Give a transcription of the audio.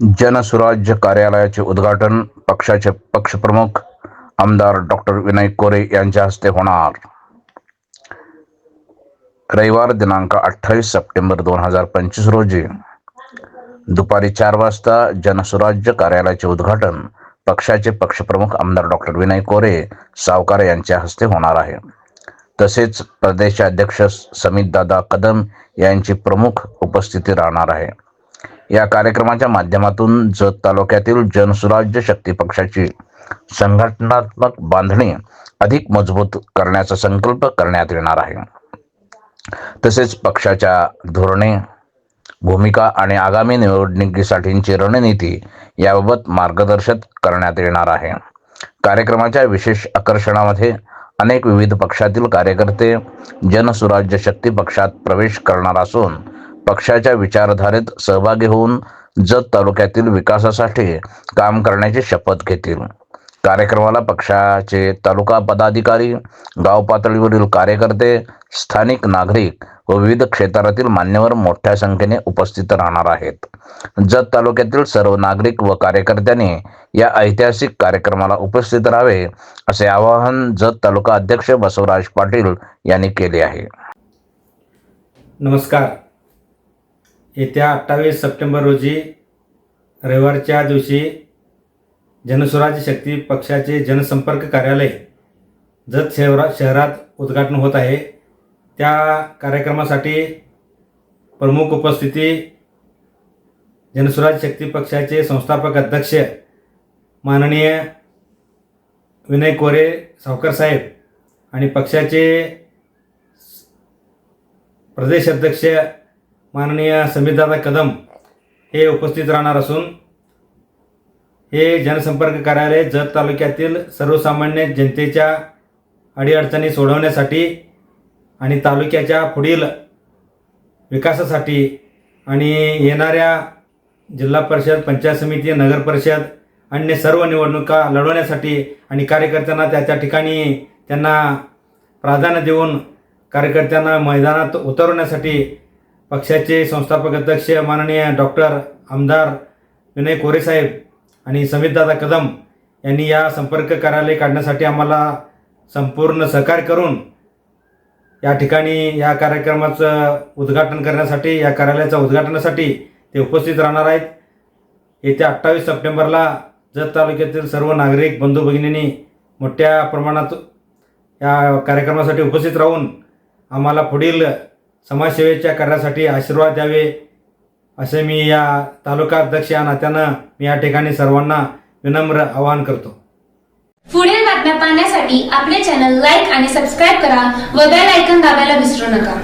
जनसुराज्य कार्यालयाचे उद्घाटन पक्षाचे पक्षप्रमुख आमदार डॉक्टर विनय कोरे यांच्या हस्ते होणार. रविवार दिनांक अठ्ठावीस सप्टेंबर दोन हजार पंचवीस रोजी. दुपारी चार वाजता जनसुराज्य कार्यालयाचे उद्घाटन पक्षाचे पक्षप्रमुख आमदार डॉक्टर विनय कोरे सावकार यांच्या हस्ते होणार आहे. तसेच प्रदेशाध्यक्ष समितदादा कदम यांची प्रमुख उपस्थिती राहणार आहे. या कार्यक्रमाच्या माध्यमातून जत तालुक्यातील जनसुराज्य शक्ती पक्षाची संघटनात्मक बांधणी अधिक मजबूत करण्याचा संकल्प करण्यात येणार आहे. तसेच पक्षाच्या धोरणे भूमिका आणि आगामी निवडणुकीसाठीची रणनीती याबाबत मार्गदर्शन करण्यात येणार आहे. कार्यक्रमाच्या विशेष आकर्षणामध्ये अनेक विविध पक्षातील कार्यकर्ते जनसुराज्य शक्ती पक्षात प्रवेश करणार असून पक्षाच्या विचारधारेत सहभागी होऊन जत तालुक्यातील विकासासाठी काम करण्याची शपथ घेतील. कार्यक्रमाला पक्षाचे तालुका पदाधिकारी गाव पातळीवरील कार्यकर्ते स्थानिक नागरिक व विविध क्षेत्रातील मान्यवर मोठ्या संख्येने उपस्थित राहणार आहेत. जत तालुक्यातील सर्व नागरिक व कार्यकर्त्यांनी या ऐतिहासिक कार्यक्रमाला उपस्थित राहावे असे आवाहन जत तालुका अध्यक्ष बसवराज पाटील यांनी केले आहे. नमस्कार. येत्या अठ्ठावीस सप्टेंबर रोजी रविवारच्या दिवशी जनस्वराज्य शक्ती पक्षाचे जनसंपर्क कार्यालय जत शहरा शहरात उद्घाटन होत आहे. त्या कार्यक्रमासाठी प्रमुख उपस्थिती जनस्वराज्य शक्ती पक्षाचे संस्थापक अध्यक्ष माननीय विनय कोरे सावकर साहेब आणि पक्षाचे प्रदेश अध्यक्ष माननीय समितदादा कदम हे उपस्थित राहणार असून हे जनसंपर्क कार्यालय जत तालुक्यातील सर्वसामान्य जनतेच्या अडीअडचणी सोडवण्यासाठी आणि तालुक्याच्या पुढील विकासासाठी आणि येणाऱ्या जिल्हा परिषद पंचायत समिती नगर परिषद अन्य सर्व निवडणुका लढवण्यासाठी आणि कार्यकर्त्यांना त्या त्या ठिकाणी त्यांना प्राधान्य देऊन कार्यकर्त्यांना मैदानात उतरवण्यासाठी पक्षाचे संस्थापक अध्यक्ष माननीय डॉक्टर आमदार विनय कोरेसाहेब आणि समितदादा कदम यांनी या संपर्क कार्यालय काढण्यासाठी आम्हाला संपूर्ण सहकार्य करून या ठिकाणी या कार्यक्रमाचं उद्घाटन करण्यासाठी या कार्यालयाच्या उद्घाटनासाठी ते उपस्थित राहणार आहेत. येत्या अठ्ठावीस सप्टेंबरला जत तालुक्यातील सर्व नागरिक बंधू भगिनींनी मोठ्या प्रमाणात या कार्यक्रमासाठी उपस्थित राहून आम्हाला पुढील समाजसेवेच्या कार्यासाठी आशीर्वाद द्यावे असे मी या तालुका अध्यक्ष या नात्यानं मी या ठिकाणी सर्वांना विनम्र आवाहन करतो. पुढील बातम्या पाहण्यासाठी आपले चॅनल लाईक आणि सबस्क्राईब करा व बेल ऐकन दाबायला विसरू नका.